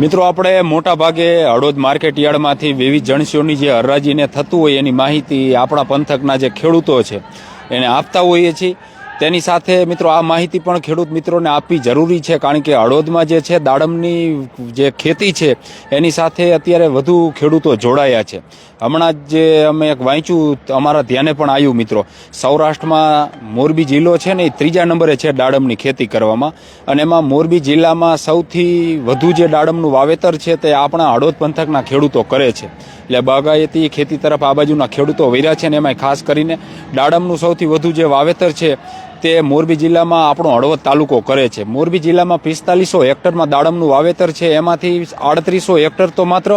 મિત્રો, આપણે મોટા ભાગે હળોદ માર્કેટ યાર્ડમાંથી વિવિધ જણસીઓની જે હરાજીને થતું હોય એની માહિતી આપણા પંથકના જે ખેડૂતો છે, એને આપતા હોઈએ છીએ. તેની સાથે મિત્રો આ માહિતી પણ ખેડૂત મિત્રોને આપવી જરૂરી છે, કારણ કે હળોદમાં જે છે, દાડમની જે ખેતી છે, એની સાથે અત્યારે વધુ ખેડૂતો જોડાયા છે. હમણાં જ અમે એક વાંચ્યું, અમારા ધ્યાને પણ આવ્યું મિત્રો. સૌરાષ્ટ્રમાં મોરબી જિલ્લો છે ને, એ ત્રીજા નંબરે છે દાડમની ખેતી કરવામાં. અને એમાં મોરબી જિલ્લામાં સૌથી વધુ જે દાડમનું વાવેતર છે, તે આપણા હળોદ પંથકના ખેડૂતો કરે છે. એટલે બાગાયતી ખેતી તરફ આ બાજુના ખેડૂતો વૈરા છે ને એમાં ખાસ કરીને દાડમનું સૌથી વધુ જે વાવેતર છે તે મોરબી જિલ્લામાં આપણો હળવદ તાલુકો કરે છે. મોરબી જિલ્લામાં પિસ્તાલીસો હેક્ટરમાં દાડમનું વાવેતર છે. એમાંથી આડત્રીસો હેક્ટર તો માત્ર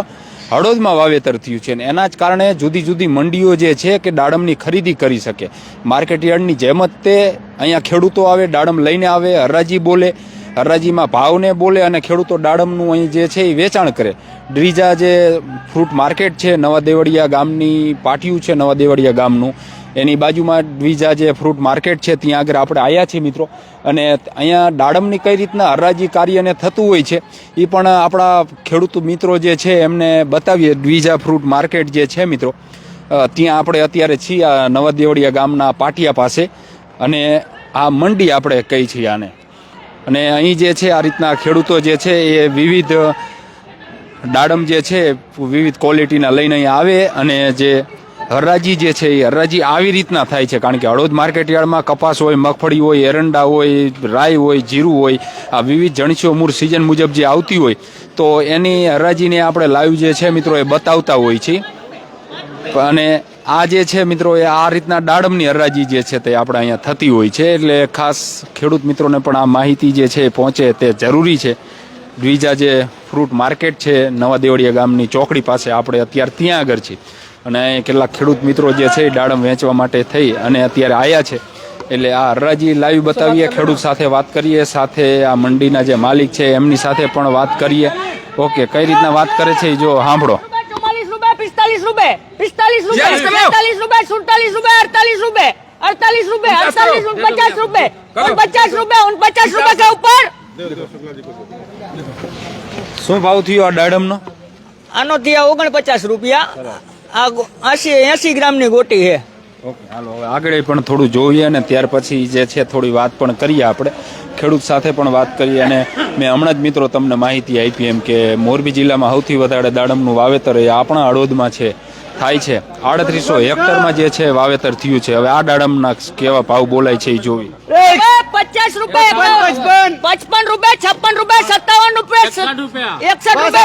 હળવદમાં વાવેતર થયું છે. અને એના જ કારણે જુદી જુદી મંડીઓ જે છે કે દાડમની ખરીદી કરી શકે. માર્કેટ યાર્ડની જેમ જ તે અહીંયા ખેડૂતો આવે, દાડમ લઈને આવે હરાજી બોલે હરાજીમાં ભાવને બોલે અને ખેડૂતો દાડમનું અહીં જે છે એ વેચાણ કરે. ડ્રીજા જે ફ્રૂટ માર્કેટ છે નવા દેવળિયા ગામની પાટિયું છે નવા દેવળિયા ગામનું. એની બાજુમાં બીજા જે ફ્રૂટ માર્કેટ છે, ત્યાં આગળ આપણે આવ્યા છીએ મિત્રો. અને અહીંયા દાડમની કઈ રીતના હરાજી કાર્યને થતું હોય છે એ પણ આપણા ખેડૂત મિત્રો જે છે, એમને બતાવીએ. દ્વિજા ફ્રૂટ માર્કેટ જે છે મિત્રો ત્યાં આપણે અત્યારે છીએ આ નવદેવડિયા ગામના પાટિયા પાસે. અને આ મંડી આપણે કહી છીએ આને. અને અહીં જે છે, આ રીતના ખેડૂતો જે છે, એ વિવિધ દાડમ જે છે, વિવિધ ક્વોલિટીના લઈને આવે અને જે હરાજી જે છે એ હરાજી આવી રીતના થાય છે. કારણ કે હળોદ માર્કેટ યાર્ડમાં કપાસ હોય, મગફળી હોય, એરંડા હોય, રાઈ હોય, જીરું હોય, આ વિવિધ જણસીઓ મૂળ સિઝન મુજબ જે આવતી હોય, તો એની હરાજીને આપણે લાઈવ જે છે મિત્રો એ બતાવતા હોય છે અને આ જે છે મિત્રો એ આ રીતના દાડમની હરાજી જે છે તે આપણે અહીંયા થતી હોય છે. એટલે ખાસ ખેડૂત મિત્રોને પણ આ માહિતી જે છે પહોંચે તે જરૂરી છે. દ્વિજા જે ફ્રૂટ માર્કેટ છે, નવા દેવળિયા ગામની ચોકડી પાસે આપણે અત્યારે ત્યાં આગળ છીએ. અને કેટલાક ખેડૂત મિત્રો જે છે એ દાડમ વેચવા માટે થઈ અને અત્યારે આવ્યા છે. એટલે આ હરરાજી લાઈવ બતાવીએ ખેડૂત સાથે વાત કરીએ સાથે આ મંડીના જે માલિક છે એમની સાથે પણ વાત કરીએ. ઓકે કઈ રીતના વાત કરે છે જો સાંભળો. પિસ્તાલીસ રૂપિયા પિસ્તાલીસ રૂપિયા પિસ્તાલીસ સુડતાલીસ રૂપિયા અડતાલીસ રૂપિયા અડતાલીસ રૂપિયા અડતાલીસ રૂપિયા પચાસ પચાસ રૂપિયા પચાસ ઉપર? શું ભાવ થયો આ દાડમનો? આનો થયા ઓગણપચાસ રૂપિયા. આ આસી એસી ગ્રામની ગોટી છે. ઓકે હાલો હવે આગળ પણ થોડું જોઈએ અને ત્યાર પછી જે છે થોડી વાત પણ કરીએ આપણે. ખેડૂત સાથે પણ વાત કરીએ અને મેં હમણાં જ મિત્રો તમને માહિતી આપી એમ કે મોરબી જિલ્લામાં સૌથી વધારે દાડમનું વાવેતર એ આપણા હળોદમાં છે થાય છે. આડત્રીસો હેક્ટરમાં જે છે વાવેતર થયું છે. હવે આ દાડમના કેવા ભાવ બોલાય છે એ જોવી પચાસ રૂપિયા પચપન રૂપિયા છપ્પન રૂપિયા સત્તાવન રૂપિયા એકસઠ રૂપિયા.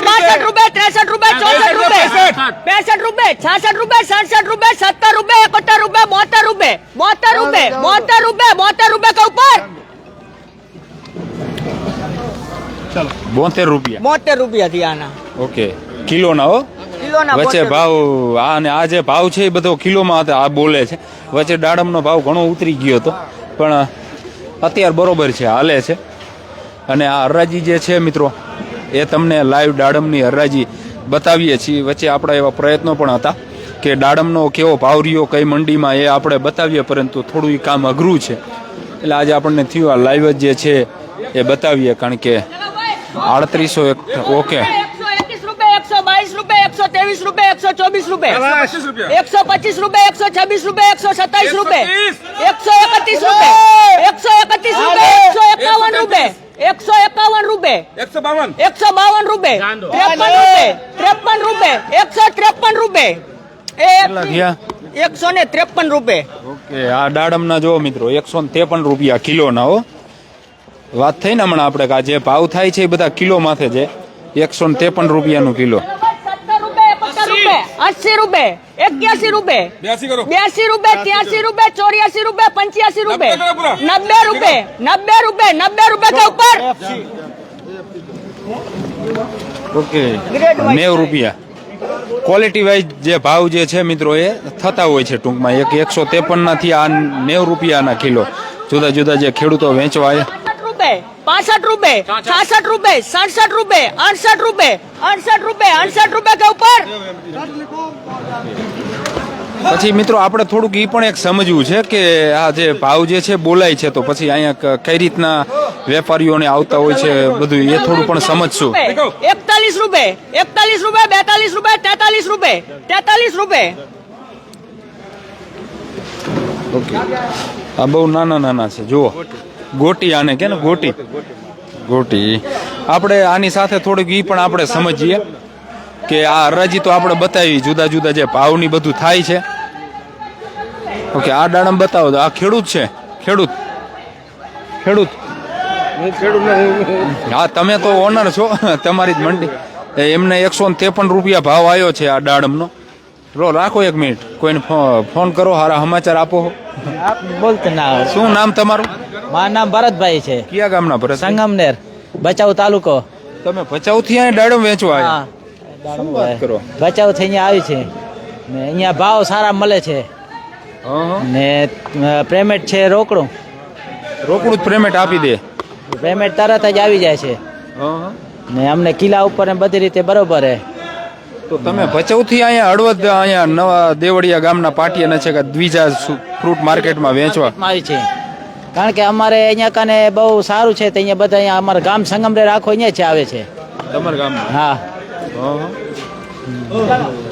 બાસઠ રૂપિયા. ત્રેસઠ રૂપિયા ચોસઠ રૂપિયા. પેસઠ રૂપિયા છાસઠ રૂપિયા સડસઠ રૂપિયા સત્તર રૂપિયા એકોતેર રૂપિયા બોતેર રૂપિયા બોતેર રૂપિયા બોતેર રૂપિયા બોતેર રૂપિયા કે ઉપર? બોતેર રૂપિયા. બોતેર રૂપિયા થી આના. ઓકે. કિલો ના હો વચ્ચે ભાવ આ અને આ જે ભાવ છે એ બધો કિલોમાં હતા આ બોલે છે. વચ્ચે દાડમનો ભાવ ઘણો ઉતરી ગયો હતો. પણ અત્યારે બરોબર છે હાલે છે. અને આ હરાજી જે છે મિત્રો એ તમને લાઈવ દાડમની હરરાજી બતાવીએ છીએ. વચ્ચે આપણા એવા પ્રયત્નો પણ હતા કે દાડમનો કેવો ભાવ રહ્યો કઈ મંડીમાં એ આપણે બતાવીએ પરંતુ થોડું એ કામ અઘરું છે. એટલે આજે આપણને થયું આ લાઈવ જ જે છે એ બતાવીએ કારણ કે આડત્રીસો એક ઓકે. એકસો ત્રેવીસ રૂપિયા એકસો ચોવીસ રૂપિયા એકસો પચીસ રૂપિયા. એકસો છવ્વીસ રૂપિયા એકસો સત્તાવીસ રૂપિયા એકસો એકસો વાત થઈ ને હમણાં આપણે જે ભાવ થાય છે એ બધા કિલો માથે છે. એકસો ને ત્રેપન રૂપિયાનું કિલો. अस्सी रूपए એક્યાસી રૂપે. बयासी रूपए तिरासी રૂપે ચોર્યાસી रूपए પંચ્યાસી रूपए नब्बे रूपए नब्बे रूपए नब्बे रूपए के ऊपर ઓકે. નેવ રૂપિયા. ક્વોલિટી વાઇઝ જે ભાવ જે છે મિત્રો એ થતા હોય છે ટૂંકમાં. એક એકસો ત્રેપનના થી આ નેવ રૂપિયાના કિલો. જુદા જુદા જે ખેડૂતો વેચવા પાસઠ રૂપે છાસઠ રૂપે સડસઠ રૂપે અડસઠ રૂપે અડસઠ રૂપે અડસઠ રૂપે કે ઉપર? પછી મિત્રો આપણે થોડુંક એ પણ એક સમજવું છે કે આ જે ભાવ જે છે બોલાય છે તો પછી અહીંયા કઈ રીતના વેપારીઓને આવતા હોય છે બધું એ થોડું પણ સમજશું. એકતાલીસ રૂપે એકતાલીસ રૂપે બેતાલીસ રૂપે તેતાલીસ રૂપે તેતાલીસ રૂપે. ઓકે. આ બહુ નાના નાના છે જુઓ. ગોટી આને કે ને ગોટી. ગોટી. આપણે આની સાથે થોડુંક એ પણ આપણે સમજીએ. કે આ હરાજી તો આપણે બતાવી જુદા જુદા જે ભાવની બધું થાય છે. ઓકે આ દાડમ બતાવો તો આ ખેડૂત છે ખેડૂત. ખેડૂત. હું ખેડૂત હા તમે તો ઓનર છો તમારી જ મંડી. એમને એકસો ત્રેપન રૂપિયા ભાવ આવ્યો છે આ દાડમનો. રો રાખો એક મિનિટ કોઈને ફોન કરો હારા સમાચાર આપો. આપ બોલતે ના શું નામ તમારું? મારું નામ ભરતભાઈ છે. કયા ગામના ભરત સંગમનેર બચાવ તાલુકો. તમે ભચાઉ થી અહીંયા દાડમ વેચવા આવ્યા? શું વાત કરો? બચાવ થઈ અહીંયા આવી છે. ને અહીંયા ભાવ સારા મળે છે. ને પેમેન્ટ છે રોકડું. રોકડું જ પેમેન્ટ આપી દે. પેમેન્ટ તરત જ આવી જાય છે. ને અમને કિલ્લા ઉપર ને બધી રીતે બરોબર હે. તો તમે ભચાઉ અહીંયા હળવદ અહીંયા નવા દેવળિયા ગામના પાટિયાના છે કે દ્વિજા ફ્રૂટ માર્કેટમાં વેચવા? આવી છે. કારણ કે અમારે અહીંયા કને બહુ સારું છે તો અહીંયા બધા અહીંયા અમારા ગામ સંગમરે રાખો અહીંયા જ આવે છે. તમારા ગામમાં? હા.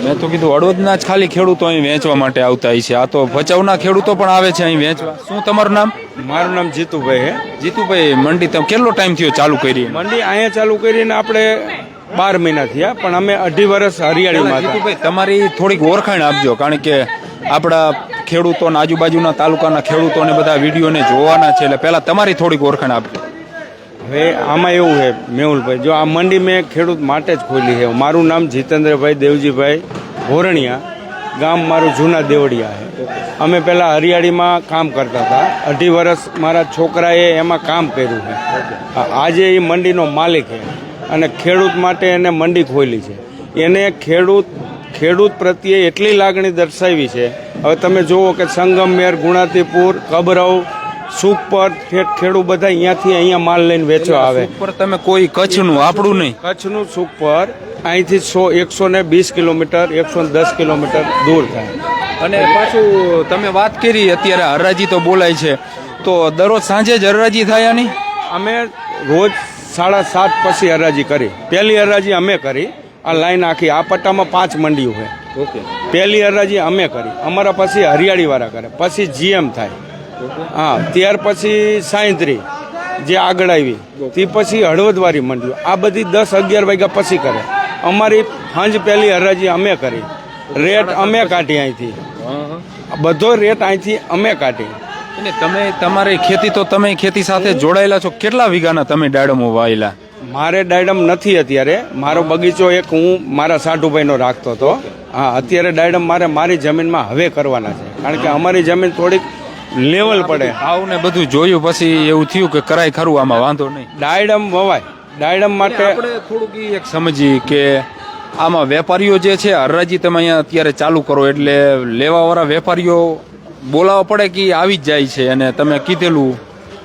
મેં તો કીધું હળવદના જ ખાલી ખેડૂતો અહીં વેચવા માટે આવતા છે. આ તો ભચાઉના ખેડૂતો પણ આવે છે અહીં વેચવા. શું તમારું નામ? મારું નામ જીતુભાઈ હે. જીતુભાઈ મંડી તમે કેટલો ટાઈમ થયો ચાલુ કરી મંડી અહીંયા ચાલુ કરીને આપણે બાર મહિના થયા પણ અમે અઢી વર્ષ હરિયાળીમાં તમારી થોડીક ઓળખાણ આપજો કારણ કે આપણા ખેડૂતોના આજુબાજુના તાલુકાના ખેડૂતોને બધા વિડીયોને જોવાના છે એટલે પહેલાં તમારી થોડીક ઓળખાણ આપજો. હવે આમાં એવું છે, મેહુલભાઈ, જો આ મંડી મેં ખેડૂત માટે જ ખોલી છે. મારું નામ જીતેન્દ્રભાઈ દેવજીભાઈ ભોરણિયા, ગામ મારું જૂના દેવડિયા છે. અમે પહેલાં હરિયાળીમાં કામ કરતા હતા. અઢી વર્ષ મારા છોકરાએ એમાં કામ કર્યું છે. આજે એ મંડીનો માલિક છે અને ખેડૂત માટે એને મંડી ખોલી છે. એને ખેડૂત ખેડૂત પ્રત્યે એટલી લાગણી દર્શાવી છે. હવે તમે જુઓ કે સંગમમેર ગુણાતીપુર, કબરવ સુખપર ઠેઠ ખેડૂત બધા અહીંયાથી અહીંયા માલ લઈને વેચવા આવે. ઉપર તમે કોઈ કચ્છનું આપણું નહીં. કચ્છનું સુખપર અહીંથી સો એકસો ને વીસ કિલોમીટર એકસો ને દસ કિલોમીટર દૂર થાય. અને પાછું તમે વાત કરી અત્યારે હરાજી તો બોલાય છે. તો દરરોજ સાંજે જ હરાજી થાય આની? અમે રોજ સાડા સાત પછી હરાજી કરી. પહેલી હરાજી અમે કરી. આ લાઈન આખી આ પટ્ટામાં પાંચ મંડીઓ હોય ઓકે. પહેલી હરાજી અમે કરી. અમારા પછી હરિયાળીવાળા કરે. પછી જીએમ થાય. હા ત્યાર પછી સાયંત્રી જે આગળ આવી તે પછી હળવદવાળી મંડ્યું. આ બધી દસ અગિયાર વાગ્યા પછી કરે. અમારી સાંજ પહેલી હરાજી અમે કરી. રેટ અમે કાઢી અહીંથી. બધો રેટ અહીંથી અમે કાઢી. તમે તમારી ખેતી તો તમે ખેતી સાથે જોડાયેલા છો. કેટલા વીઘાના તમે ડાયડમો વાયેલા? મારે ડાયડમ નથી અત્યારે. મારો બગીચો એક હું મારા સાઢુભાઈનો રાખતો હતો. હા અત્યારે ડાયડમ મારે મારી જમીનમાં હવે કરવાના છે. કારણ કે અમારી જમીન થોડીક લેવલ પડે. આવું ને બધું જોયું પછી એવું થયું કે કરાય ખરું આમાં વાંધો નહીં. ડાયડમ વવાય. ડાયડમ માટે આપણે થોડુંક એક સમજી કે આમાં વેપારીઓ જે છે હરરાજી તમે અહીંયા અત્યારે ચાલુ કરો એટલે લેવાવાળા વેપારીઓ બોલાવવા પડે કે આવી જ જાય છે અને તમે કીધેલું.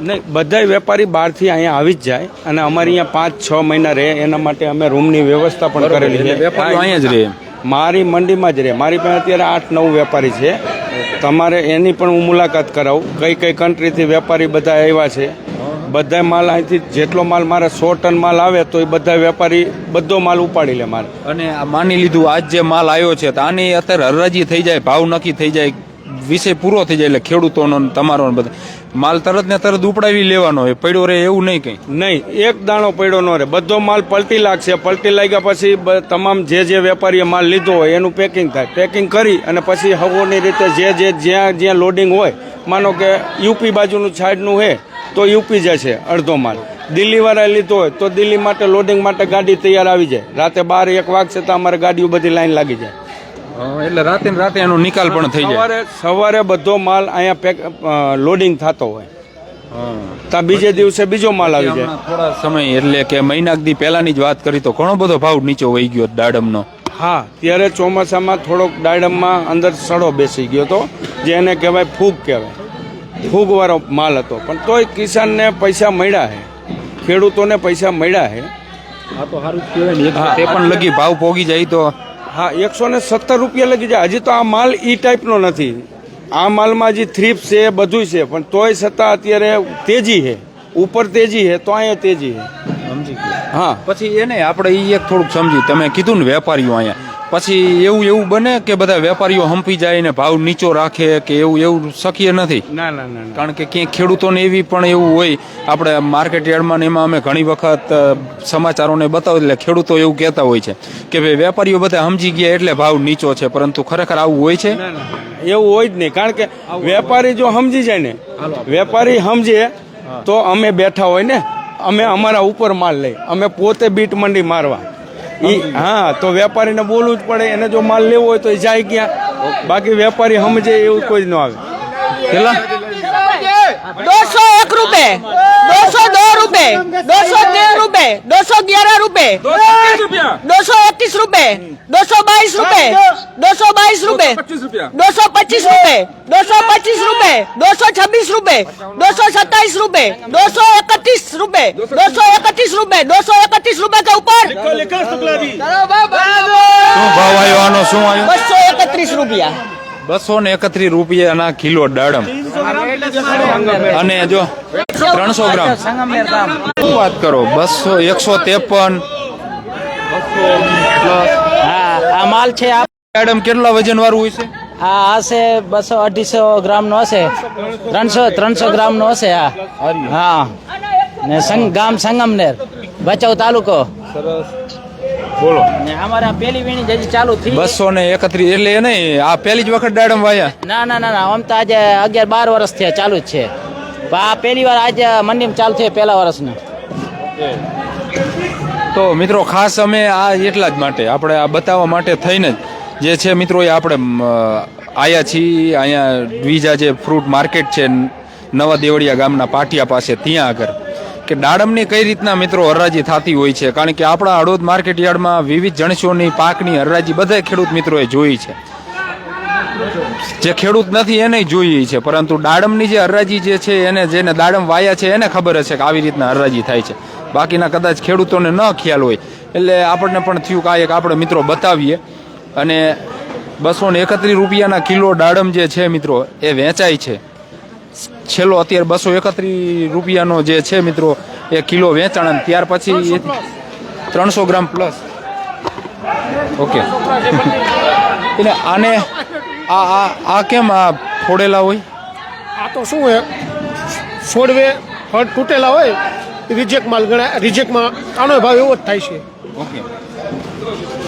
નહીં બધાય વેપારી બહારથી અહીંયા આવી જ જાય અને અમારે અહીંયા પાંચ છ મહિના રહે એના માટે અમે રૂમની વ્યવસ્થા પણ કરેલી છે. વેપારીઓ અહીંયા જ રહે. મારી મંડીમાં જ રહે. મારી પાસે અત્યારે આઠ નવ વેપારી છે. તમારે એની પણ હું મુલાકાત કરાવું. કઈ કઈ કન્ટ્રીથી વેપારી બધા આવ્યા છે બધા માલ અહીંથી જેટલો માલ મારે સો ટન માલ આવે તો એ બધા વેપારી બધો માલ ઉપાડી લે મારે. અને માની લીધું આજ જે માલ આવ્યો છે, તો આની અત્યારે હરરાજી થઈ જાય, ભાવ નક્કી થઈ જાય, વિષય પૂરો થઈ જાય એટલે ખેડૂતોનો તમારો બધા. માલ તરત ને તરત ઉપડાવી લેવાનો હોય, પડ્યો રહે એવું નહીં કંઈ. નહીં, એક દાણો પડ્યો ન રહે. બધો માલ પલટી લાગશે. પલટી લાગ્યા પછી તમામ જે જે વેપારીએ માલ લીધો હોય, એનું પેકિંગ થાય. પેકિંગ કરી અને પછી હવોની રીતે જે જે જ્યાં જ્યાં લોડિંગ હોય, માનો કે યુપી બાજુનું છાડનું છે તો યુપી જશે અડધો માલ. દિલ્હીવાળાએ લીધો હોય, તો દિલ્હી માટે લોડિંગ માટે ગાડી તૈયાર આવી જાય. રાતે બાર એક વાગશે તો અમારે ગાડીઓ બધી લાઈન લાગી જાય. એટલે રાતે ને રાતે એનો નિકાલ પણ થઈ જાય. સવારે સવારે બધો માલ અહીંયા પેક લોડિંગ થતો હોય. તા બીજે દિવસે બીજો માલ આવી જાય. થોડા સમય એટલે કે મહિના દી પહેલાની જ વાત કરી તો ઘણો બધો ભાવ નીચો વહી ગયો દાડમનો. હા ત્યારે ચોમાસામાં થોડોક દાડમમાં અંદર સડો બેસી ગયો હતો જે એને કહેવાય ફૂગ કહેવાય. ફૂગવાળો માલ હતો. પણ તોય કિસાનને પૈસા મળ્યા છે ખેડૂતોને પૈસા મળ્યા છે હા તો સારું કહેવાય ને તે પણ લગી ભાવ પોગી જાય તો હા એકસો ને સત્તર રૂપિયા લગી જાય. હજી તો આ માલ ઈ ટાઈપનો નથી. આ માલમાં હજી થ્રીપ છે બધું છે પણ તોય છતાં અત્યારે તેજી છે. ઉપર તેજી છે તો અહીંયા તેજી છે. સમજી ગયો. હા. પછી એને આપણે એ એક થોડુંક સમજી. તમે કીધું ને વેપારીઓ અહીંયા. પછી એવું એવું બને કે બધા વેપારીઓ હંપી જાય ને ભાવ નીચો રાખે કે એવું એવું શક્ય નથી? ના ના ના કારણ કે ક્યાંય ખેડૂતોને એવી પણ એવું હોય આપણે માર્કેટ યાર્ડમાં ને એમાં અમે ઘણી વખત સમાચારોને બતાવો એટલે ખેડૂતો એવું કહેતા હોય છે કે ભાઈ વેપારીઓ બધા સમજી ગયા એટલે ભાવ નીચો છે પરંતુ ખરેખર આવું હોય છે. એવું હોય જ નહીં. કારણ કે વેપારી જો સમજી જાય ને વેપારી સમજે તો અમે બેઠા હોય ને અમે અમારા ઉપર માલ લઈ અમે પોતે બીટ મંડી મારવા. ઈ હા તો વેપારીને બોલવું જ પડે એને જો માલ લેવો હોય તો એ જાય ક્યાં? બાકી વેપારી સમજે એવું કોઈ ન આવે. કેટલા दो રૂપે દોસો દો રૂપે દોસો તેર રૂપે દોસો ગ્યારह રૂપે દોસો એકત્રીસ રૂપે દોસો બાવીસ રૂપે દોસો બાવીસ રૂપે દોસો પચીસ રૂપે દોસો પચીસ રૂપે દોસો છબ્બીસ રૂપે દોસો સત્તાવીસ રૂપે દોસો એકત્રીસ રૂપે દોસો એકત્રીસ રૂપે દોસો એકત્રીસ રૂપે કે ઉપર બસો એકત્રીસ રૂપિયા બસો ને એકત્રીસ રૂપિયાના કિલો દાડમ. અને જો ત્રણસો ગ્રામ. શું વાત કરો? બસો એકસો ત્રેપન. હા આ માલ છે દાડમ કેટલા વજન વાળું હોય છે? આ હશે બસો અઢીસો ગ્રામ નો હશે. ત્રણસો ત્રણસો ગ્રામ નો હશે આ હા. ને ગામ સંગમનેર ભચાઉ તાલુકો. બોલો. ને અમારે આ પેલી વીણી જ હજી ચાલુ થઈ બસો ને એકત્રીસ એટલે એ નહીં આ પહેલી જ વખત દાડમ વાયા. ના ના ના ના આમ તો આજે અગિયાર બાર વર્ષ થયા ચાલુ જ છે. પણ આ પહેલી વાર આજે મંડીમાં ચાલુ છે પહેલા વર્ષનું. તો મિત્રો ખાસ અમે આ એટલા જ માટે આપણે આ બતાવવા માટે થઈને જ જે છે મિત્રો એ આપણે આયા છીએ અહીંયા દ્વિજા જે ફ્રૂટ માર્કેટ છે નવા દેવળિયા ગામના પાટિયા પાસે ત્યાં આગળ. કે દાડમની કઈ રીતના મિત્રો હરાજી થતી હોય છે? કારણ કે આપણા હળોદ માર્કેટ યાર્ડમાં વિવિધ જણસોની, પાકની હરાજી બધા ખેડૂત મિત્રોએ જોઈ છે. જે ખેડૂત નથી એને જોઈએ છે, પરંતુ દાડમની જે હરાજી જે છે, એને જેને દાડમ વાયા છે, એને ખબર હશે કે આવી રીતના હરાજી થાય છે. બાકીના કદાચ ખેડૂતોને ન ખ્યાલ હોય. એટલે આપણને પણ થયું કે આ એક આપણે મિત્રો બતાવીએ. અને બસો ને એકત્રીસ રૂપિયાના કિલો દાડમ જે છે, મિત્રો, એ વેચાય છે. છેલ્લો અત્યારે બસો એકત્રીસ રૂપિયાનો જે છે મિત્રો એ કિલો વેચાણ અને ત્યાર પછી ત્રણસો ગ્રામ પ્લસ ઓકે એટલે આને આ આ આ કેમ આ ફોડેલા હોય? આ તો શું હોય? છોડવે ફળ તૂટેલા હોય રિજેક્ટ માલ ગણાય રિજેક્ટમાં આનો ભાવ એવો જ થાય છે. ઓકે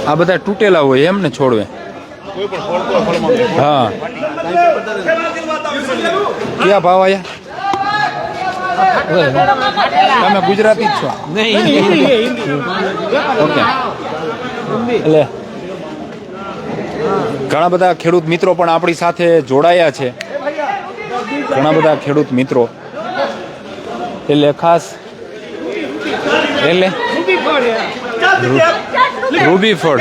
આ બધા તૂટેલા હોય એમ ને છોડવે? હા. ક્યાં ભાવ આયા? તમે ગુજરાતી જ છો. ઓકે. એટલે ઘણા બધા ખેડૂત મિત્રો પણ આપણી સાથે જોડાયા છે. ઘણા બધા ખેડૂત મિત્રો. એટલે ખાસ એટલે રૂબી ફળ.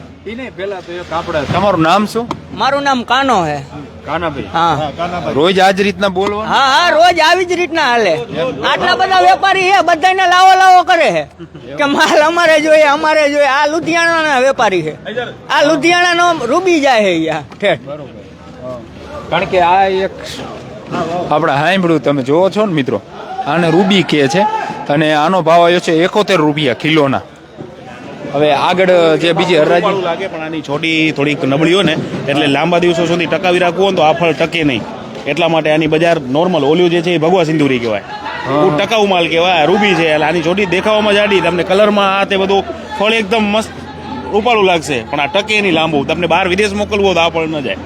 વેરાયટી છે પેલા તો એક આપણે તમારું નામ શું? મારું નામ કાનો હે. કાનાભાઈ. હા. રોજ આજ રીતના બોલવાનું? હા હા રોજ આવી જ રીતના હાલે. આટલા બધા વેપારી છે બધાને લાવો લાવો કરે છે કે માલ અમારે જોઈએ અમારે જોઈએ. આ લુધિયાણાના વેપારી છે આ લુધિયાણાનો રૂબી જાય હે યા ઠેઠ. કારણ કે આ એક આપણે સાંભળ્યું તમે જોવો છો ને મિત્રો? આને રૂબી કહે છે. અને આનો ભાવ આવ્યો છે એકોતેર રૂપિયા કિલોના. હવે આગળ જે બીજી હરાજી લાગે પણ આની છોટી થોડીક નબળી હોય ને એટલે લાંબા દિવસો સુધી ટકાવી રાખવું તો આ ફળ ટકે નહીં. એટલા માટે આની બજાર નોર્મલ ઓલ્યું જે છે એ ભગવા સિંદુરી કહેવાય. ટકાઉ માલ કહેવાય રૂબી છે એટલે આની છોટી દેખાવામાં જાડી. તમને કલરમાં આ તે બધું ફળ એકદમ મસ્ત રૂપાળું લાગશે પણ આ ટકે નહીં લાંબુ. તમને બહાર વિદેશ મોકલવું તો આ ફળ ન જાય.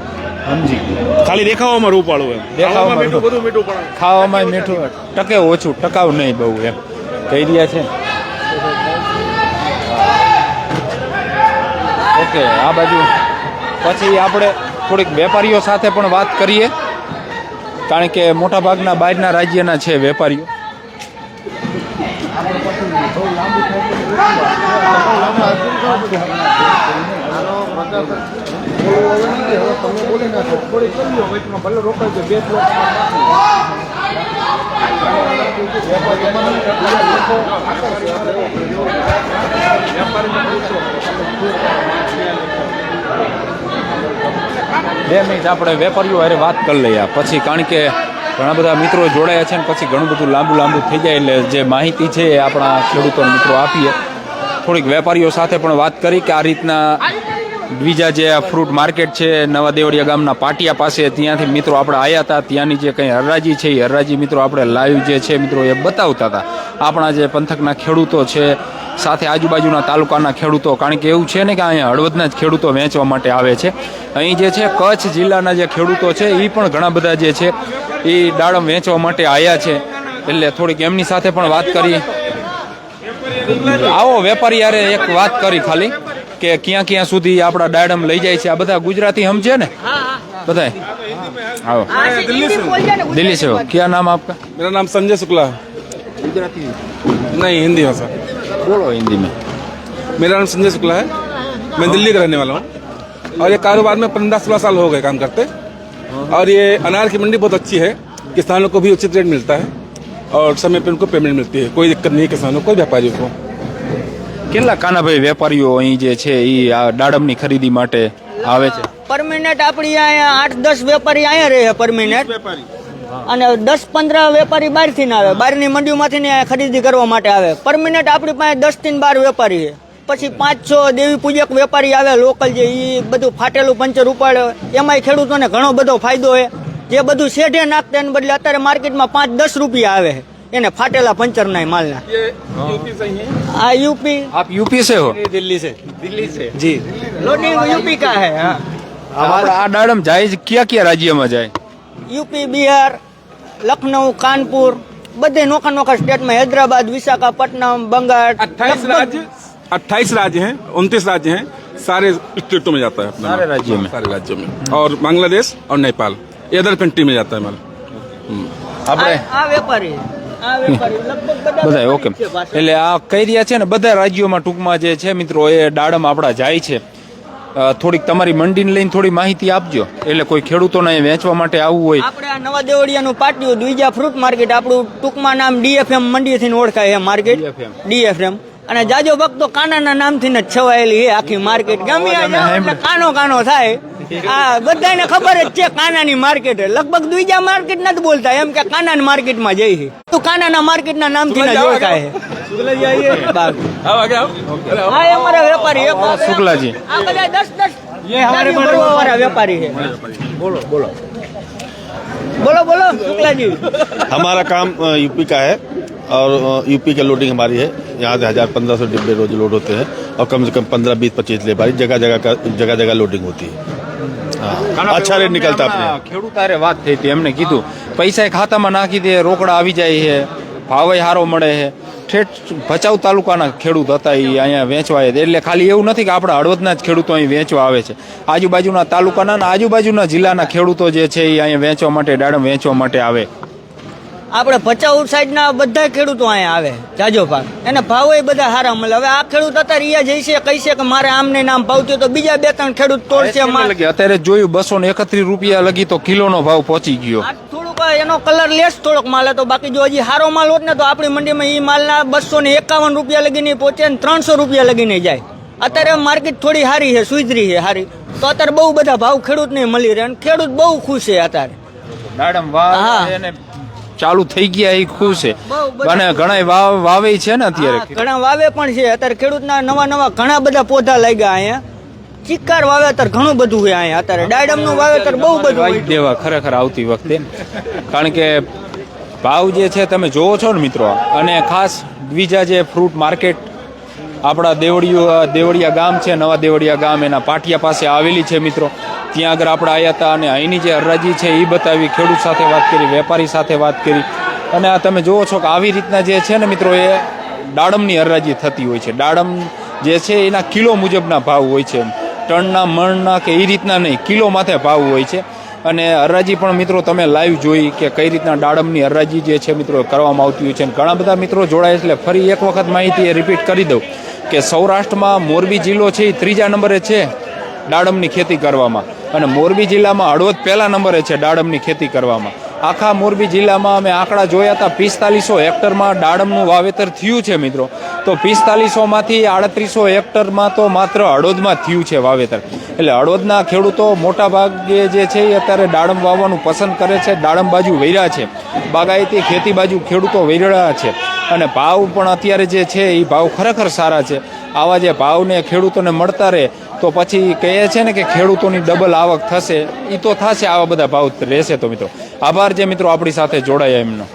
સમજી. ખાલી દેખાવામાં રૂપાળું એમ. દેખાવામાં ખાવામાં મીઠું બધું મીઠું ખાવામાં મીઠું ટકે ઓછું ટકાવ નહીં બહુ એમ. કહી રહ્યા છે. ઓકે, આ બાજુ. પછી આપણે થોડીક વેપારીઓ સાથે પણ વાત કરીએ. કારણ કે મોટાભાગના બહારના રાજ્યના છે વેપારીઓ. બે મિનિટ આપણે વેપારીઓ અરે વાત કરી લઈએ. પછી કારણ કે ઘણા બધા મિત્રો જોડાયા છે ને પછી ઘણું બધું લાંબુ લાંબુ થઈ જાય એટલે જે માહિતી છે એ આપણા ખેડૂતો મિત્રો આપીએ. થોડીક વેપારીઓ સાથે પણ વાત કરી કે આ રીતના બીજા જે આ ફ્રૂટ માર્કેટ છે નવા દેવળિયા ગામના પાટિયા પાસે ત્યાંથી મિત્રો આપણે આવ્યા હતા. ત્યાંની જે કંઈ હરરાજી છે, એ હરરાજી મિત્રો આપણે લાઈવ જે છે, મિત્રો એ બતાવતા હતા. આપણા જે પંથકના ખેડૂતો છે, સાથે આજુબાજુના તાલુકાના ખેડૂતો, કારણ કે એવું છે ને કે અહીંયા હળવદના જ ખેડૂતો વેચવા માટે આવે છે. અહીં જે છે, કચ્છ જિલ્લાના જે ખેડૂતો છે એ પણ ઘણા બધા જે છે એ દાડમ વેચવા માટે આવ્યા છે. એટલે થોડીક એમની સાથે પણ વાત કરી. આવો વેપારી યારે એક વાત કરી ખાલી. કે ક્યાં ક્યાં સુધી આપણા દાડમ લઈ જાય છે આ બધા ગુજરાતી સમજે ને બધા આવો દિલ્હી से हो क्या नाम आपका मेरा नाम संजय शुक्ला है गुजराती नहीं हिंदी भाषा बोलो हिंदी में मेरा नाम संजय शुक्ला है मैं दिल्ली का रहने वाला हूँ और ये कारोबार में पंद्रह सोलह साल हो गए काम करते और ये अनार की मंडी बहुत अच्छी है किसानों को भी उचित रेट मिलता है और समय पे उनको पेमेंट मिलती है कोई दिक्कत नहीं है किसानों को व्यापारियों को કેટલા કાનાભાઈ વેપારીઓ અહીં જે છે એ આ દાડમની ખરીદી માટે આવે છે? પરમિનેન્ટ આપણી અહીંયા આઠ દસ વેપારી અહીંયા રહે પરમિનેન્ટ અને દસ પંદર વેપારી બહારથી ના આવે. બહારની મંડીમાંથી ને ખરીદી કરવા માટે આવે. પરમિનેન્ટ આપણી પાસે દસથી બાર વેપારી છે. પછી પાંચ છ દેવી પૂજક વેપારી આવે લોકલ જે એ બધું ફાટેલું પંચર ઉપાડે. એમાંય ખેડૂતોને ઘણો બધો ફાયદો છે. જે બધું શેઢે નાખતા એને બદલે અત્યારે માર્કેટમાં પાંચ દસ રૂપિયા આવે છે. એને ફાટેલા પંચરના માલના ये यूपी से ही है આ યુપી આપ यूपी से हो दिल्ली से दिल्ली से जी લોડિંગ યુપી કા હે હા આપણા આ દાડમ જાય છે કયા કયા રાજ્યમાં જાય યુપી બિહાર લખનઉ કાનપુર બધે નોખા નોખા સ્ટેટમાં હૈદરાબાદ વિશાખાપટ્ટનમ બંગાળ अट्ठाईस લગભગ राज्य अट्ठाईस राज्य हैं उनतीस राज्य हैं सारे स्टेटों में जाता है अपना सारे माल। राज्यों में। सारे राज्यों में और बांग्लादेश और नेपाल ये अदर कंट्री में जाता है माल આપણે આ આ વેપારી આ વેપારી લગભગ બધા ઓકે. એટલે આ કહી રહ્યા છે ને બધા રાજ્યોમાં ટૂંકમાં જે છે મિત્રો એ દાડમ આપણા જાય છે. થોડીક તમારી મંડીને લઈને થોડી માહિતી આપજો. એટલે કોઈ ખેડૂતોને વેચવા માટે આવવું હોય. આપણે આ નવા દેવળિયાનું પાટિયું દ્વિજા ફ્રૂટ માર્કેટ આપણું ટૂંકમાં નામ ડીએફએમ મંડીથી ઓળખાય છે માર્કેટ. ડીએફએમ. અને જાજો ભક્તો કાનાના નામથી જ છવાયેલી છે આખી માર્કેટ. ગમે કાનો કાનો થાય. આ બધાને ખબર જ છે કાનાની માર્કેટ લગભગ દ્વિજા માર્કેટ નથી બોલતા એમ કે કાનાની માર્કેટમાં જઈ છે તો કાનાના માર્કેટના નામથી જ ઓળખાય છે બાપ. आओ आगे आओ अरे आओ। આ અમારા વેપારી એક શુક્લાજી આ બધા દસ દસ ગાડીઓ ભરવા વાળા વેપારી છે બોલો બોલો શુક્લાજી हमारा काम अ, यूपी का है और अ, यूपी की लोडिंग हमारी है यहाँ से हजार पंद्रह सौ डिब्बे रोज लोड होते हैं और कम से कम पंद्रह बीस पच्चीस लेबारी जगह जगह का जगह जगह लोडिंग होती है हाँ अच्छा रेट निकलता है अपने यहाँ। ખેડૂત હારે વાત થઈ હતી એમને કીધું પૈસા ખાતામાં નાખી દે રોકડા આવી જાય છે ભાવે સારો મળે છે ઠેઠ ભચાઉ તાલુકાના ખેડૂત હતા એ અહીંયા વેચવા આવ્યા હતા. એટલે ખાલી એવું નથી કે આપણા હળવદના જ ખેડૂતો અહીં વેચવા આવે છે આજુબાજુના તાલુકાના અને આજુબાજુના જિલ્લાના ખેડૂતો જે છે એ અહીંયા વેચવા માટે દાડમ વેચવા માટે આવે આપણે ભચાઉ સાઈડના બધા ખેડૂતો અહીંયા આવે જાજો પાક એને ભાવ બધા સારા મળે. હવે આ ખેડૂત અત્યારે અહીંયા છે કહીશે કે મારે આમને નામ ભાવતું તો બીજા બે ત્રણ ખેડૂત તોડશે. અત્યારે જોયું બસો ને એકત્રીસ રૂપિયા લગી તો કિલોનો ભાવ પહોંચી ગયો. થોડુંક એનો કલર લેસ થોડોક માલ હતો. બાકી જો હજી સારો માલ હોત ને તો આપણી મંડીમાં એ માલના બસો ને એકાવન રૂપિયા લગીને પહોંચે ને ત્રણસો રૂપિયા લગીને જાય. અત્યારે માર્કેટ થોડી સારી છે સુધરી છે સારી તો અત્યારે બહુ બધા ભાવ ખેડૂતને મળી રહે અને ખેડૂત બહુ ખુશ છે અત્યારે. મેડમ વાહ ચાલુ થઈ ગયા એ ખુશ છે. અને ઘણા વાવ વાવે છે ને અત્યારે ઘણા વાવે પણ છે. અત્યારે ખેડૂતના નવા નવા ઘણા બધા પોધા લાગ્યા અહીંયા. ચિક્કાર વાવેતર ઘણું બધું હોય અહીંયા. અત્યારે ડાયડમનું વાવેતર બહુ બધું હોય. દેવા ખરેખર આવતી વખતે. કારણ કે ભાવ જે છે તમે જોવો છો ને મિત્રો અને ખાસ બીજા જે ફ્રૂટ માર્કેટ આપણા દેવડિયો દેવડિયા ગામ છે નવા દેવડિયા ગામ એના પાટિયા પાસે આવેલી છે મિત્રો. ત્યાં આગળ આપણે આવ્યા હતા અને અહીંની જે હરરાજી છે એ બતાવી, ખેડૂત સાથે વાત કરી, વેપારી સાથે વાત કરી. અને આ તમે જુઓ છો કે આવી રીતના જે છે ને મિત્રો, એ દાડમની હરરાજી થતી હોય છે. દાડમ જે છે એના કિલો મુજબના ભાવ હોય છે. ટનના મણના કે એ રીતના નહીં, કિલો માથે ભાવ હોય છે. અને હરાજી પણ મિત્રો તમે લાઈવ જોઈ કે કઈ રીતના દાડમની હરાજી જે છે મિત્રો, કરવામાં આવતી હોય છે. ઘણા બધા મિત્રો જોડાય એટલે ફરી એક વખત માહિતી એ રિપીટ કરી દઉં કે સૌરાષ્ટ્રમાં મોરબી જિલ્લો છે એ ત્રીજા નંબરે છે. દાડમની ખેતી કરવામાં. અને મોરબી જિલ્લામાં હળવદ પહેલા નંબરે છે દાડમની ખેતી કરવામાં. આખા મોરબી જિલ્લામાં અમે આંકડા જોયા હતા, પિસ્તાલીસો હેક્ટરમાં દાડમનું વાવેતર થયું છે મિત્રો. તો પિસ્તાલીસોમાંથી આડત્રીસો હેક્ટરમાં તો માત્ર હળવદમાં થયું છે વાવેતર. એટલે હળવદના ખેડૂતો મોટા ભાગે જે છે એ અત્યારે દાડમ વાવવાનું પસંદ કરે છે દાડમ બાજુ વૈરા છે. બાગાયતી ખેતી બાજુ ખેડૂતો વૈરળા છે. અને ભાવ પણ અત્યારે જે છે એ ભાવ ખરેખર સારા છે. આવા જે ભાવને ખેડૂતોને મળતા રહે તો પછી કહે છે ને કે ખેડૂતોની ડબલ આવક થશે. એ તો થશે, આવા બધા ભાવ રહેશે તો મિત્રો. આભાર જે મિત્રો, આપણી સાથે જોડાયા એમનો.